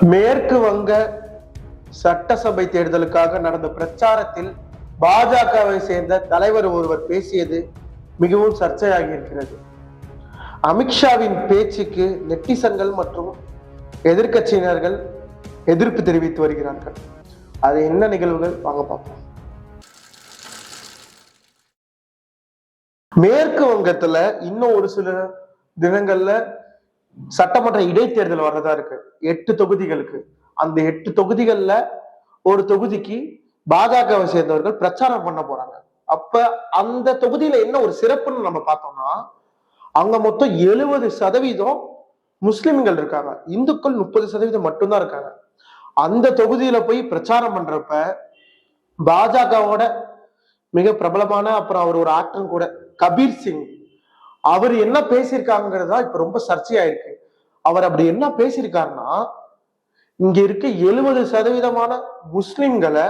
மேற்கு வங்க சட்டசபை தேர்தலுக்காக நடந்த பிரச்சாரத்தில் பாஜகவை சேர்ந்த தலைவர் ஒருவர் பேசியது மிகவும் சர்ச்சையாகி இருக்கிறது. அமித்ஷாவின் பேச்சுக்கு நெட்டிசன்கள் மற்றும் எதிர்க்கட்சியினர்கள் எதிர்ப்பு தெரிவித்து வருகிறார்கள். அது என்ன நிகழ்வுகள்? வாங்க பார்ப்போம். மேற்கு வங்கத்துல இன்னும் ஒரு சில தினங்கள்ல சட்டமன்ற இடைத்தேர்தல் வர்றதா இருக்கு. எட்டு தொகுதிகளுக்கு. அந்த எட்டு தொகுதிகள்ல ஒரு தொகுதிக்கு பாஜகவை சேர்ந்தவர்கள் பிரச்சாரம் பண்ண போறாங்க. அப்ப அந்த தொகுதியில என்ன ஒரு சிறப்புன்னு நம்ம பார்த்தோம்னா அங்க மொத்தம் எழுபது சதவீதம் முஸ்லிம்கள் இருக்காங்க. இந்துக்கள் முப்பது சதவீதம் மட்டும்தான் இருக்காங்க. அந்த தொகுதியில போய் பிரச்சாரம் பண்றப்ப பாஜகவோட மிக பிரபலமான அப்புறம் அவர் ஒரு ஆக்டர் கூட கபீர் சிங். அவர் என்ன பேசியிருக்காங்கிறதா இப்ப ரொம்ப சர்ச்சையாயிருக்கு. அவர் அப்படி என்ன பேசியிருக்காருன்னா இங்க இருக்க எழுபது சதவீதமான முஸ்லிம்களை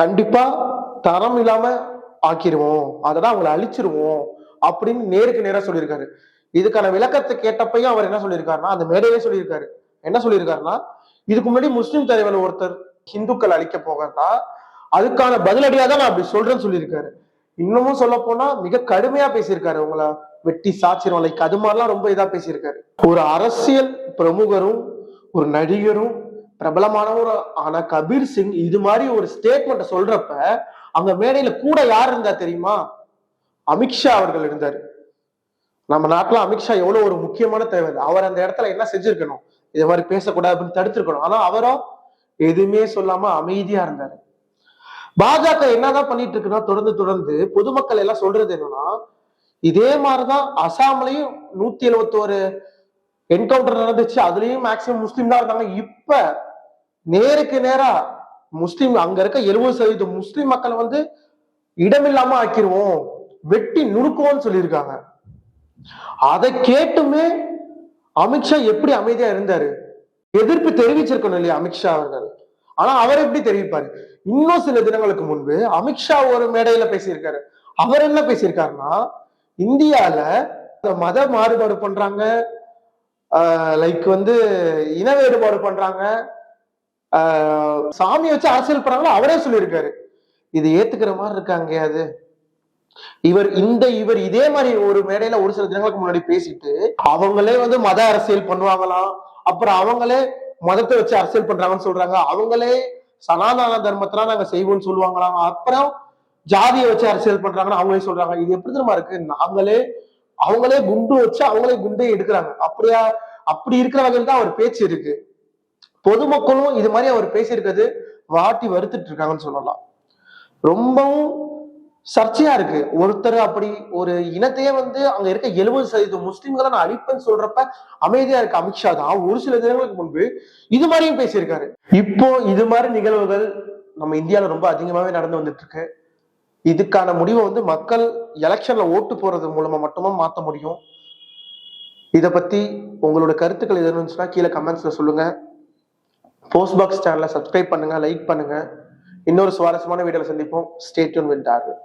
கண்டிப்பா தரம் இல்லாம ஆக்கிடுவோம் அதெல்லாம் அவங்களை அழிச்சிருவோம் அப்படின்னு நேருக்கு நேரா சொல்லியிருக்காரு. இதுக்கான விளக்கத்தை கேட்டப்பையும் அவர் என்ன சொல்லியிருக்காருன்னா அந்த மேடையிலே சொல்லியிருக்காரு. என்ன சொல்லியிருக்காருன்னா இதுக்கு முன்னாடி முஸ்லிம் தலைவர் ஒருத்தர் ஹிந்துக்கள் அழிக்க போகிறதா அதுக்கான பதிலடியாக தான் நான் அப்படி சொல்றேன்னு சொல்லியிருக்காரு. இன்னமும் சொல்ல போனா மிக கடுமையா பேசியிருக்காரு உங்களை வெட்டி சாச்சிரும். லைக் அது மாதிரிலாம் ரொம்ப இதா பேசியிருக்காரு. ஒரு அரசியல் பிரமுகரும் ஒரு நடிகரும் பிரபலமானவரும் ஆனா கபீர் சிங் இது மாதிரி ஒரு ஸ்டேட்மெண்ட்டை சொல்றப்ப அங்க மேடையில கூட யார் இருந்தா தெரியுமா? அமித்ஷா அவர்கள் இருந்தாரு. நம்ம நாட்டுல அமித்ஷா எவ்வளவு ஒரு முக்கியமான தலைவர். அவர் அந்த இடத்துல என்ன செஞ்சிருக்கணும்? இது மாதிரி பேசக்கூடாது அப்படின்னு தடுத்திருக்கணும். ஆனா அவரோ எதுவுமே சொல்லாம அமைதியா இருந்தாரு. பாஜக என்னதான் பண்ணிட்டு இருக்குன்னா தொடர்ந்து தொடர்ந்து பொதுமக்கள் எல்லாம் சொல்றது என்னன்னா இதே மாதிரிதான் அசாம்லயும் நூத்தி எழுபத்தோரு என்கவுண்டர் நடந்துச்சு அதுலயும் மேக்சிமம் முஸ்லீம் தான் இருந்தாங்க. இப்ப நேருக்கு நேரா முஸ்லீம் அங்க இருக்க எழுபது சதவீதம் முஸ்லீம் மக்களை வந்து இடமில்லாம ஆக்கிருவோம் வெட்டி நுணுக்குவோம்னு சொல்லியிருக்காங்க. அதை கேட்டுமே அமித்ஷா எப்படி அமைதியா இருந்தாரு? எதிர்ப்பு தெரிவிச்சிருக்கணும் இல்லையா அமித்ஷா அவர்கள்? ஆனா அவர் எப்படி தெரிவிப்பாரு? இன்னும் சில தினங்களுக்கு முன்பு அமித்ஷா ஒரு மேடையில பேசியிருக்காரு. அவர் என்ன பேசியிருக்காருன்னா இந்தியால மத மாறுபாடு பண்றாங்க. லைக் வந்து இன வேறுபாடு பண்றாங்க. சாமியை வச்சு அரசியல் பண்றாங்களோ? அவரே சொல்லியிருக்காரு. இது ஏத்துக்கிற மாதிரி இருக்காங்க அது. இவர் இந்த இவர் இதே மாதிரி ஒரு மேடையில ஒரு சில தினங்களுக்கு முன்னாடி பேசிட்டு அவங்களே வந்து மத அரசியல் பண்ணுவாங்களாம். அப்புறம் அவங்களே மதத்தை வச்சு அரசியல் பண்றாங்கன்னு சொல்றாங்க. அவங்களே சனாதன தர்மத்தெல்லாம் நாங்க செய்வோம்னு சொல்லுவாங்களாம். அப்புறம் ஜாதியை வச்சு அரசியல் பண்றாங்கன்னு அவங்களே சொல்றாங்க. இது எப்படி தெரியுமா இருக்கு? நாங்களே அவங்களே குண்டு வச்சு அவங்களே குண்டே எடுக்கிறாங்க. அப்படியா அப்படி இருக்கிற வகையில் தான் அவர் பேச்சு இருக்கு. பொதுமக்களும் இது மாதிரி அவர் பேசியிருக்கிறது வாட்டி வருத்துட்டு இருக்காங்கன்னு சொல்லலாம். ரொம்பவும் சர்ச்சையா இருக்கு. ஒருத்தர் அப்படி ஒரு இனத்தையே வந்து அங்க இருக்க எழுபது சதவீதம் முஸ்லீம்களை நான் அழிப்பேன்னு சொல்றப்ப அமைதியா இருக்க அமித்ஷா தான். ஒரு சில தினங்களுக்கு முன்பு இது மாதிரியும் பேசியிருக்காரு. இப்போ இது மாதிரி நிகழ்வுகள் நம்ம இந்தியாவில ரொம்ப அதிகமாவே நடந்து வந்துட்டு இருக்கு இதுக்கான முடிவை வந்து மக்கள் எலெக்ஷன்ல ஓட்டு போறது மூலமா மட்டுமா மாத்த முடியும்? இத பத்தி உங்களோட கருத்துக்கள் எது இருந்துச்சுன்னா கீழே கமெண்ட்ஸ்ல சொல்லுங்க. போஸ்ட் பாக்ஸ் சேனலை சப்ஸ்கிரைப் பண்ணுங்க லைக் பண்ணுங்க. இன்னொரு சுவாரஸ்யமான வீடியோவில் சந்திப்போம். Stay tuned with Darwin